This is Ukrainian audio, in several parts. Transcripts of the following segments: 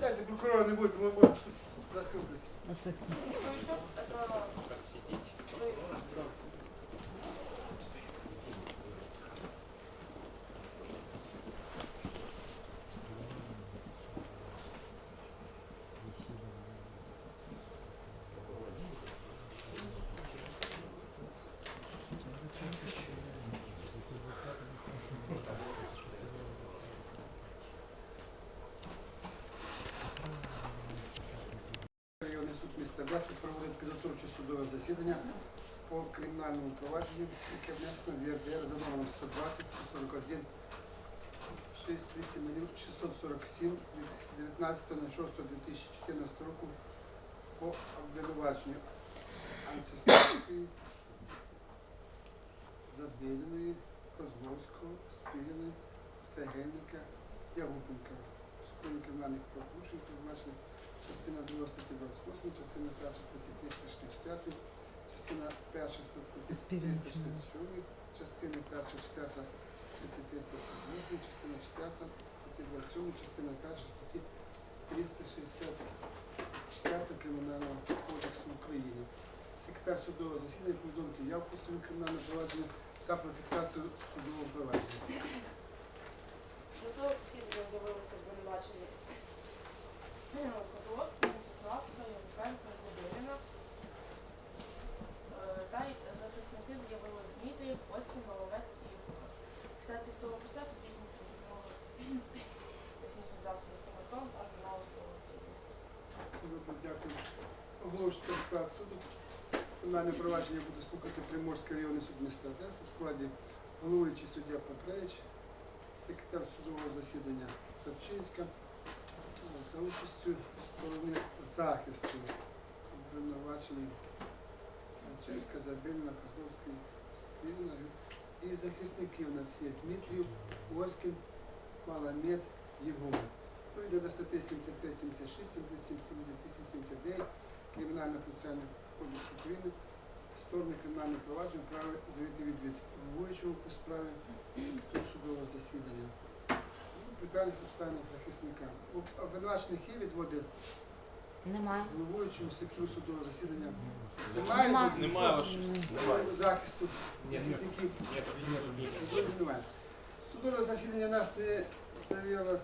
Дайте прокурора не будет, мы будем заступлюсь. Ну, вот так. Ну, еще это... Как сидеть? 20 проводить підготовче судове засідання по кримінальному провадженню, яке внесено в ЄРДР за номером 120 141 68 647 від 19.06.2014 року по обвинуваченню Анцеславської Забєліної, Козловського, Спіріної, Сегельника, Ягупенка. Спільні кримінальних порушень призначених частина 2 статті 28, частина 1 статті 364, частина 1 статті 367, частина 1 4 статті 368, частина 4 статті 27, частина 1 статті 364 Кримінального кодексу України. Секретар судового засідання повідомити явку цим кримінального провадження та про фіксацію судового провадження. Судове засідання з'явилося обвинувачення Козловського, Вячеславського, Януковенка, Забєліна. Е, Та й захисники з'явилися Оськін, Головець і Євтуха. Фіксація судового процесу здійснюється за допомогою технічних засобів стоматом та. Кримінальне провадження буде слухати Приморський районний суд міста Одеси в складі головуючий суддя Петрович, секретар судового засідання Савчинська, ну, за участю сторони захисту обвинувачені Савчинська, Забільна, Козловський, Спільна. І захисники у нас є Дмитрів, Оськін, Маламед, Єгор. Відповідно до статті 75, 76, 77, 78, 79 Кримінального процесуального кодексу України сторони кримінального провадження право заявити відвід головуючому по справі до судового засідання. Питальних обставинах захисника. У обвинувачених є відводи Немає. головуючому сектору судового засідання? Немає. Немає? Немає. Немає. Захисту захисників? Відводів немає. Судове засідання у нас не завірилось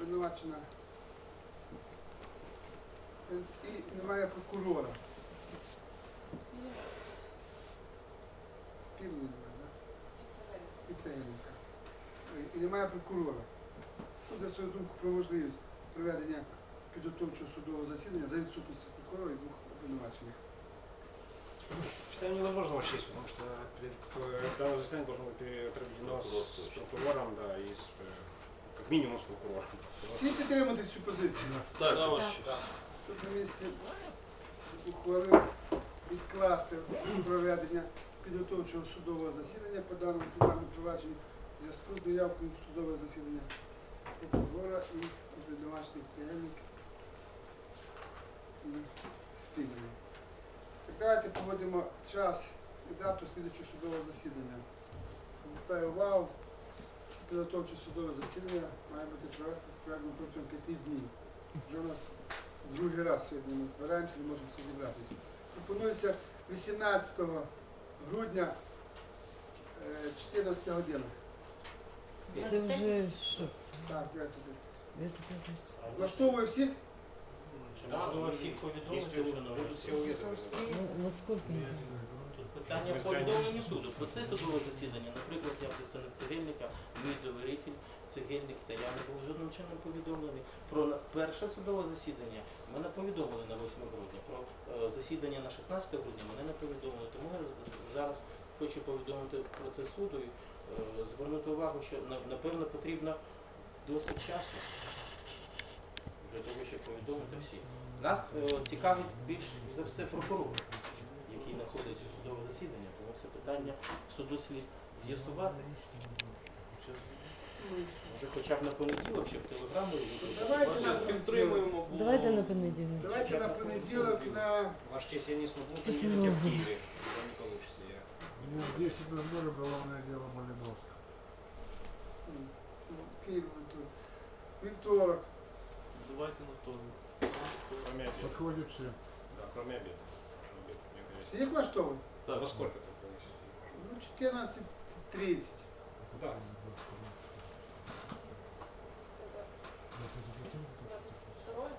обвинувачена і немає прокурора. Спільно немає, так? І Цегельника. І немає прокурора. Суд за свою думку про можливість проведення підготовчого судового засідання за відсутності прокурора і двох обвинувачених. Считаю невозможно вообще, потому что перед, э, данное заседание должно быть э, проведено с прокурором, да, и с, э, как минимум с прокурором. Всі підтримують цю позицію? Так, да, Тут на місці ухвалив відкласти проведення підготовчого судового засідання по даному кримінальному провадженню в зв'язку з неявкою в судове засідання і обвинувачених цегельник і спільної. Так давайте поводимо час і дату слідчого судового засідання. Звертаю увагу, підготовче судове засідання має бути проведено протягом п'яти днів. Вже у нас другий раз сьогодні ми збираємося, не можемо всі зібратися. Пропонується 18 грудня е, 14 година. Це вже що? Так, я тобі. Влаштовує всіх? Можливо, всіх повідомити вже на Будут все. Ну, наскільки? Тут питання повідомлення суду. Про це судове засідання, наприклад, я представник цегельника, мій довіритель, цегельник та я не був жодним чином повідомлений. Про перше судове засідання мене повідомили на 8 грудня. Про е, засідання на 16 грудня мене не повідомили. Тому я зараз хочу повідомити про це суду і е, звернути увагу, що напевно потрібно досить часно для того, щоб повідомити всіх. Нас е, цікавить більш за все прокурор, який знаходить у судове засідання, тому це питання суду слід з'ясувати. Може хоча б на понеділок, чи в телеграму Давайте на підтримуємо. Давайте на понеділок. Давайте на понеділок на Ваш честь, я не смогу Спасибо. приехать в Киеве. Это не получится. Я... У меня в 10 уголовное дело Малиновского. м, ну, Київ. тут. Вівторок. Давайте на вторник. Кроме обеда. Подходит все. Да, кроме обеда. Обед, мне кажется. Влаштовує? Так, Во сколько ты? Ну, 14.30. Да. Второе.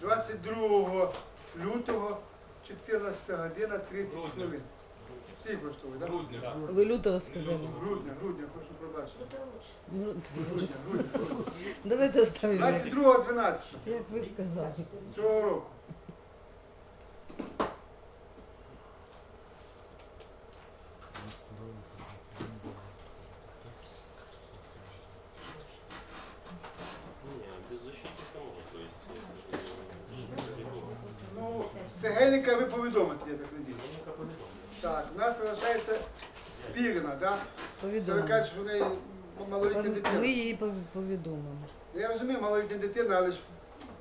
22 лютого, 14 година, 30 Грудня. хвилин. Всіх влаштовує, так? Грудня. Ви лютого сказали. Грудня, грудня, прошу. Ну, Грудня, грудня. давайте оставимо. як- 22 12 Як ви сказали. цього року. Ну, цегельника ви повідомите, я так надію. Яка повідомлення. Так, у нас залишається Спірина, да? Це ви Повідомимо. кажете, що в неї малолітня Ми дитина. її пов- повідомимо. Я розумію, малолітня дитина, але ж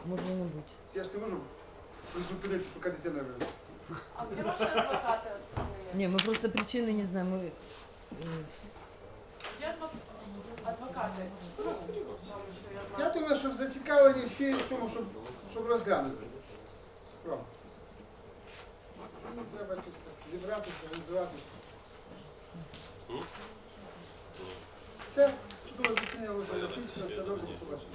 Може не бути. я ж не можу призупинити, поки дитина виросте. А где ваши адвокаты? Ні, ми просто причини не знаємо. Ми, е, Где адво- адвокаты? Ну, я Я думаю, що зацікавлені всі в тому, щоб, щоб розглянути. справу. Ну, Треба так зібратися, організуватися. Все, чудово засідання вже закінчено, все добре побачимо.